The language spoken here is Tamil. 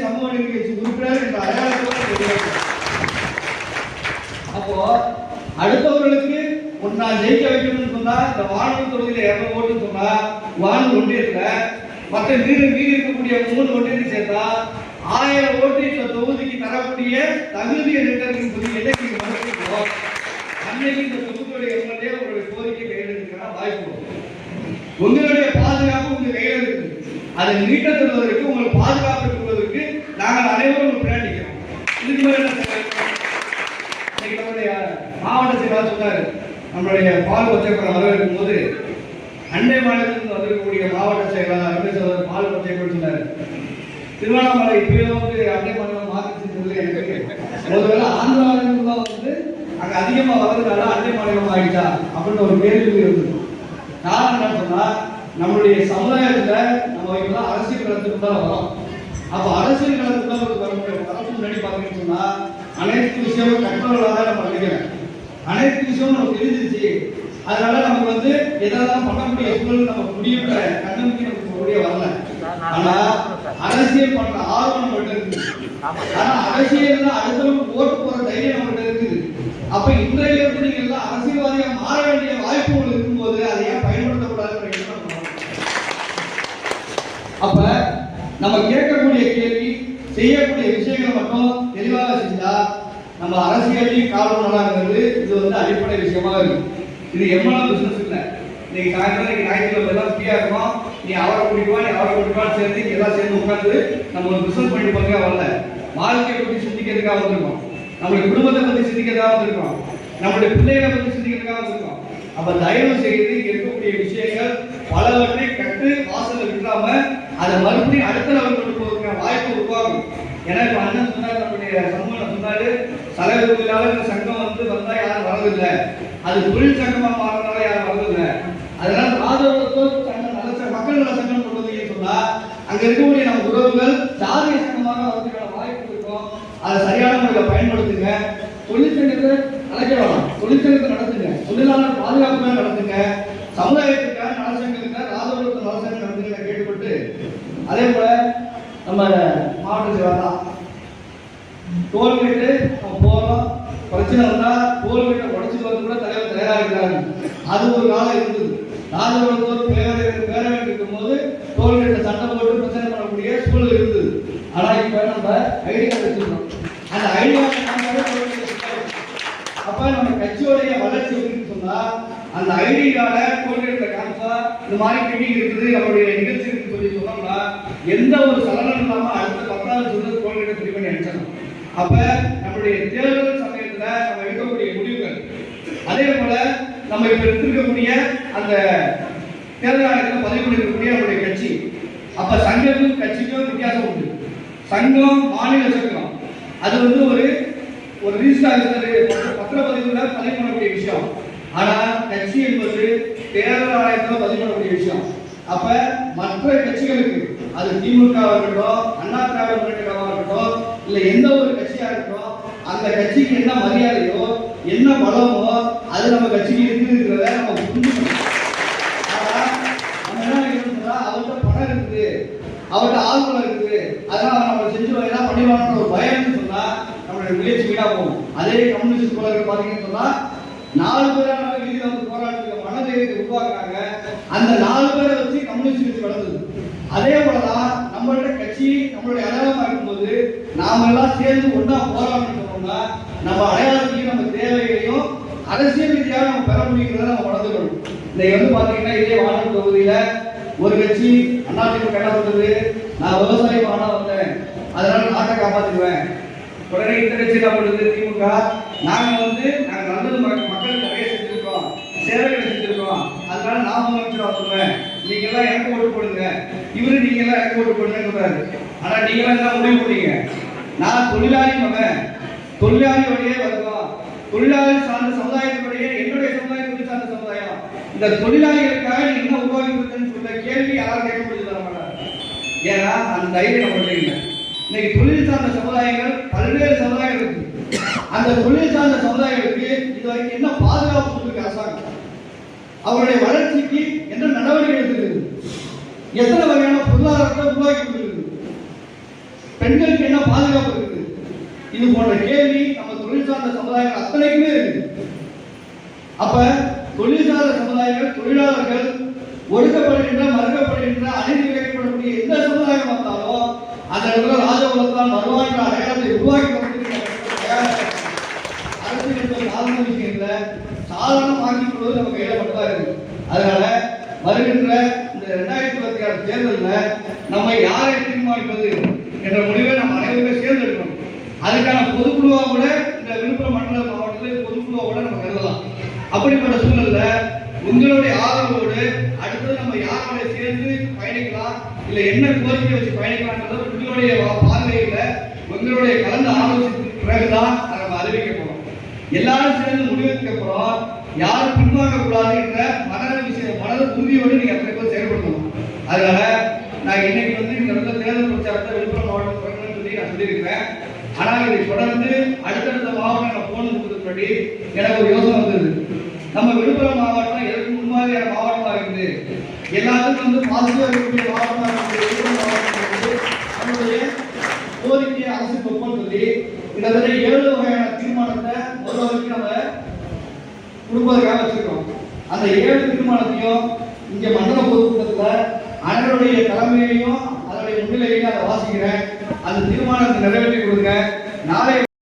சமூக நீதி கட்சி உறுப்பினர் என்ற அடையாளத்தோடு அப்போ அடுத்தவர்களுக்கு நான் ஜெயிக்க வைக்கணும்னு சொன்னா இந்த வானூர் தொகுதியில இரநூறு ஓட்டுன்னு சொன்னா வானூர் ஒன்றியத்துல மற்ற மீது மீதி இருக்கக்கூடிய மூணு ஒன்றியத்தை சேர்த்தா ஆயிரம் ஓட்டு இந்த தொகுதிக்கு தரக்கூடிய தகுதியை நிர்ணயிக்கக்கூடிய எண்ணிக்கை மறுக்கிறோம் அன்னைக்கு இந்த தொகுதியுடைய எம்எல்ஏ உங்களுடைய கோரிக்கை வாய்ப்பு உங்களுடைய பாதுகாப்பு உங்க கையில இருக்கு அதை மீட்ட தருவதற்கு உங்களை பாதுகாப்பு கொள்வதற்கு நாங்கள் அனைவரும் பிரயாணிக்கிறோம் பின்னாடி நிற்கிறோம் இதுக்கு மேல மாவட்ட செயலாளர் சொன்னாரு நம்மளுடைய பால் பச்சைப்படம் வரவேற்கும் போது அண்டை மாநிலத்திலிருந்து வந்திருக்கக்கூடிய மாவட்ட செயலாளர் அமைச்சர் பால் பச்சைக்குளம் சொன்னாரு. திருவண்ணாமலை இப்பயோ வந்து அண்டை மாநிலம் மாற்றி எனக்கு. ஒருவேளை ஆந்திராவிலிருந்து தான் வந்து அங்கே அதிகமாக வர்றதுனால அண்டை மாநிலம் ஆயிட்டா அப்படின்னு ஒரு கேள்வி இருந்தது. காரணம் என்ன சொன்னால் நம்மளுடைய சமுதாயத்தில் நம்ம அரசியல் களத்துக்கு தான் வரும் அப்ப அரசியல் களத்துக்கு தான் வரக்கூடிய வரப்பு முன்னாடி பாத்தீங்கன்னு சொன்னா அனைத்து விஷயமும் கற்றவர்களாக தான் நம்ம நினைக்கிறேன் அனைத்து விஷயமும் நமக்கு தெரிஞ்சிருச்சு. அதனால நமக்கு வந்து எதெல்லாம் பண்ணக்கூடிய சூழல் நம்ம முடியுன்ற கண்ணம்பிக்கை நமக்கு முடிய வரல. ஆனா அரசியல் பண்ற ஆர்வம் மட்டும் இருக்கு ஆனா அரசியல் அரசியல் ஓட்டு போற தைரியம் நம்மகிட்ட இருக்குது. அப்ப இன்றைய இருந்து நீங்க எல்லாம் அரசியல்வாதியா அப்ப நம்ம கேட்கக்கூடிய கேள்வி செய்யக்கூடிய விஷயங்கள் மட்டும் தெளிவாக செஞ்சா நம்ம அரசியலையும் காரணங்கிறது இது வந்து அடிப்படை விஷயமா இருக்கு. இது எம்எல்ஏ பிசினஸ் இல்லை. இன்னைக்கு சாயந்தரம் இன்னைக்கு ஞாயிற்றுக்கிழமை எல்லாம் ஃப்ரீயா இருக்கும் நீ அவரை கூட்டிட்டு நீ அவரை கூட்டிட்டு சேர்ந்து இங்க எல்லாம் சேர்ந்து உட்காந்து நம்ம ஒரு பிசினஸ் பண்ணி பார்க்க வரல. வாழ்க்கையை பற்றி சிந்திக்கிறதுக்காக வந்திருக்கோம். நம்மளுடைய குடும்பத்தை பத்தி சிந்திக்கிறதுக்காக வந்திருக்கோம். நம்மளுடைய பிள்ளைகளை பத்தி சிந்திக்கிறதுக்காக வந்திருக்கோம். அப்ப தயவு செய்து இருக்கக்கூடிய விஷயங்கள் பலவற்றை கட்டு வாசல்ல விட்டுறாம அதை மறுபடியும் அடுத்த லெவல் கொண்டு போவதற்கான வாய்ப்பு உருவாகும். ஏன்னா இப்போ அண்ணன் சொன்னார் நம்முடைய சமூகம் சொன்னாரு தலைவர் தொழிலாளர் சங்கம் வந்து வந்தால் யாரும் வரதில்லை. அது தொழில் சங்கமாக மாறினால யாரும் வரதில்லை. அதனால ஆதரவு சங்கம் நல்ல மக்கள் நல சங்கம் கொண்டு சொன்னால் சொன்னா அங்க இருக்கக்கூடிய நம்ம உறவுகள் சாதிய சங்கமாக வரதுக்கான வாய்ப்பு இருக்கும். அதை சரியான முறையில் பயன்படுத்துங்க. தொழிற்சங்கத்தை நடக்க வேணாம். தொழிற்சங்கத்தை நடத்துங்க. தொழிலாளர் பாதுகாப்புக்காக நடத்துங்க. சமுதாயத்துக்காக நலசங்கத்துக்காக ராதவரத்து நலசங்க அதே போல நம்ம மாவட்ட செயலாளர் டோல்கேட்டு நம்ம போறோம். பிரச்சனை இருந்தால் டோல்கேட்டை உடச்சிட்டு வந்து கூட தலைவர் தயாராக இருக்கிறாங்க அது ஒரு காலம் இருந்தது ராஜபுரத்தோர் பேரவை பேரவை இருக்கும் போது டோல்கேட்டை சண்டை போட்டு பிரச்சனை பண்ணக்கூடிய சூழல் இருந்தது ஆனா இப்ப நம்ம ஐடி கார்டு வச்சிருக்கோம். அந்த ஐடி கார்டு அப்ப நம்ம கட்சியோடைய வளர்ச்சி அப்படின்னு சொன்னா அந்த ஐடி கார்டை டோல்கேட்ல இந்த மாதிரி மீட்டிங் இருக்குது நம்மளுடைய நிகழ்ச்சி இருக்குன்னு சொல்லி சொன்னோம்னா எந்த ஒரு சலனம் இல்லாம அடுத்த பத்தாவது சொல்றது டோல்கேட்டை சரி பண்ணி அப்ப நம்மளுடைய தேர்தல் சமயத்துல நம்ம எடுக்கக்கூடிய முடிவுகள். அதே போல நம்ம இப்ப எடுத்திருக்கக்கூடிய அந்த தேர்தல் ஆணையத்தில் பதிவு பண்ணிருக்கக்கூடிய நம்மளுடைய கட்சி. அப்ப சங்கத்துக்கும் கட்சிக்கும் வித்தியாசம் உண்டு. சங்கம் மாநில சங்கம். அது வந்து ஒரு ஒரு ரிஜிஸ்டர் பத்திரப்பதிவுல பதிவு பண்ணக்கூடிய விஷயம். ஆனா கட்சி என்பது தேர்தல் ஆணையத்தில் பதிவு பண்ணக்கூடிய விஷயம். அப்ப மற்ற கட்சிகளுக்கு அது திமுக இருக்கட்டும் அண்ணா திராவிட முன்னேற்ற இருக்கட்டும் இல்ல எந்த ஒரு கட்சியா இருக்கட்டும் அந்த கட்சிக்கு என்ன மரியாதையோ என்ன பலமோ அது நம்ம கட்சிக்கு இருக்குங்கிறத நம்ம புரிஞ்சுக்கணும். ஆனா, பணம் இருக்குது. அவர்ட்ட ஆளுநர் இருக்குது. அதனால அவன் நம்ம செஞ்சு ஏதாவது பண்ணிடுவாங்கன்ற ஒரு பயம்னு சொன்னா நம்மளுடைய முயற்சி வீடா போகும். அதே கம்யூனிஸ்ட் போல பாத்தீங்கன்னு சொன்னா நாலு பேரான வீதியில வந்து போராட்டத்துக்கு மனதைரியத்தை உருவாக்குறாங்க. அந்த நாலு பேரை வச்சு கம்யூனிஸ்ட் கட்சி வளர்ந்தது. அதே போலதான் நம்மளோட கட்சி நம்மளுடைய அடையாளமா இருக்கும்போது நாம எல்லாம் சேர்ந்து ஒன்னா போராடணும் சொன்னோம்னா நம்ம அடையாளத்தையும் நம்ம தேவைகளையும் அரசியல் ரீதியாக நம்ம பெற முடியுங்கிறத நம்ம வளர்ந்துக்கணும். இன்னைக்கு வந்து பாத்தீங்கன்னா இதே வானூர் தொகுதியில ஒரு கட்சி அதிமுக என்ன சொல்றது நான் விவசாயி வானா வந்தேன். அதனால நாட்டை காப்பாத்துக்குவேன் உடனே இந்த பொழுது திமுக. நாங்கள் வந்து நாங்கள் நல்லது மக்களுக்கு நிறைய செஞ்சிருக்கோம். சேவைகளை செஞ்சிருக்கோம். அதனால நான் முதலமைச்சர் சொல்லுவேன் நீங்க எல்லாம் எனக்கு ஓட்டு போடுங்க. இவரு நீங்க எல்லாம் எனக்கு ஓட்டு போடுங்கன்னு சொல்றாரு. ஆனா நீங்க எல்லாம் என்ன முடிவு பண்ணீங்க? நான் தொழிலாளி மகன். தொழிலாளி வழியே வருவோம். தொழிலாளி சார்ந்த சமுதாயத்தினுடைய என்னுடைய சமுதாயத்துடைய சார்ந்த சமுதாயம். இந்த தொழிலாளிகளுக்காக நீ என்ன உருவாக்கி கொடுத்தேன்னு சொல்ற கேள்வி யாரும் கேட்க முடியுது மாட்டாங்க. ஏன்னா அந்த தைரியம் நம்மள்ட்ட இல்லை. இன்னைக்கு தொழில் சார்ந்த சமுதாயங்கள் பல்வேறு சமுதாயம் இருக்கு அந்த தொழில் சார்ந்த சமுதாயங்களுக்கு இது வரைக்கும் என்ன பாதுகாப்பு கொடுத்துருக்கு அரசாங்கம்? அவருடைய வளர்ச்சிக்கு என்ன நடவடிக்கை எடுத்துருக்கு? எத்தனை வகையான பொருளாதாரத்தை உருவாக்கி கொடுத்துருக்கு? பெண்களுக்கு என்ன பாதுகாப்பு இருக்குது இது போன்ற கேள்வி நம்ம தொழில் சார்ந்த சமுதாயங்கள் அத்தனைக்குமே இருக்குது அப்ப தொழில் சார்ந்த சமுதாயங்கள் தொழிலாளர்கள் ஒடுக்கப்படுகின்ற மறுக்கப்படுகின்ற அநீதி இழைக்கப்படக்கூடிய எந்த சமுதாயம் வந்தாலும் அந்த இடத்துல ராஜகுலத்தான் வருவான்ற அடையாளத்தை உருவாக்கி கொடுத்திருக்கிற அரசியல் என்பது சாதாரண விஷயம் இல்ல சாதாரணமாக்கிக் கொள்வது நம்ம கையில மட்டும்தான் இருக்கு. அதனால வருகின்ற இந்த ரெண்டாயிரத்தி இருபத்தி ஆறு தேர்தலில் நம்ம யாரை தீர்மானிப்பது என்ற முடிவை நம்ம அனைவருமே சேர்ந்தெடுக்கணும் அதுக்கான பொதுக்குழுவா கூட இந்த விழுப்புரம் மண்டல மாவட்டத்தில் பொதுக்குழுவா கூட நம்ம கருதலாம். அப்படிப்பட்ட சூழல்ல உங்களுடைய ஆதரவோடு பயணிக்கலாம் என்ன கோரிக்கை வச்சு பயணிக்கலாம்ன்றது உங்களுடைய பார்வையில உங்களுடைய கலந்து ஆலோசனைக்கு பிறகுதான் அதை நம்ம அறிவிக்க போறோம். எல்லாரும் சேர்ந்து முடிவெடுக்க போறோம். யாரும் பின்வாங்க கூடாது என்ற மன விஷயம் மன உறுதியோடு நீங்க அத்தனை பேர் செயல்படுத்தணும். அதனால நான் இன்னைக்கு வந்து இந்த இடத்துல தேர்தல் பிரச்சாரத்தை விழுப்புரம் மாவட்டம் சொல்லி நான் சொல்லியிருக்கிறேன். ஆனால் இதை தொடர்ந்து அடுத்தடுத்த மாவட்டம் நான் போனதுக்கு முன்னாடி எனக்கு ஒரு யோசனை வந்தது. நம்ம விழுப்புரம் மாவட்டம் எதற்கு முன்மாதிரியான மாவட்டமாக இருக்குது எல்லாத்துக்கும் வந்து பாசிட்டிவாக இருக்கக்கூடிய மாவட்டமாக இருக்குது விழுப்புரம் மாவட்டம் வந்து நம்மளுடைய கோரிக்கையை அரசு வைப்போம்னு சொல்லி கிட்டத்தட்ட ஏழு வகையான தீர்மானத்தை ஒரு வரைக்கும் நம்ம கொடுப்பதற்காக வச்சிருக்கோம். அந்த ஏழு தீர்மானத்தையும் இங்க மண்டல பொதுக்கூட்டத்தில் அனைவருடைய தலைமையையும் அதனுடைய முன்னிலையையும் அதை வாசிக்கிறேன். அந்த தீர்மானத்தை நிறைவேற்றி கொடுங்க. நாளை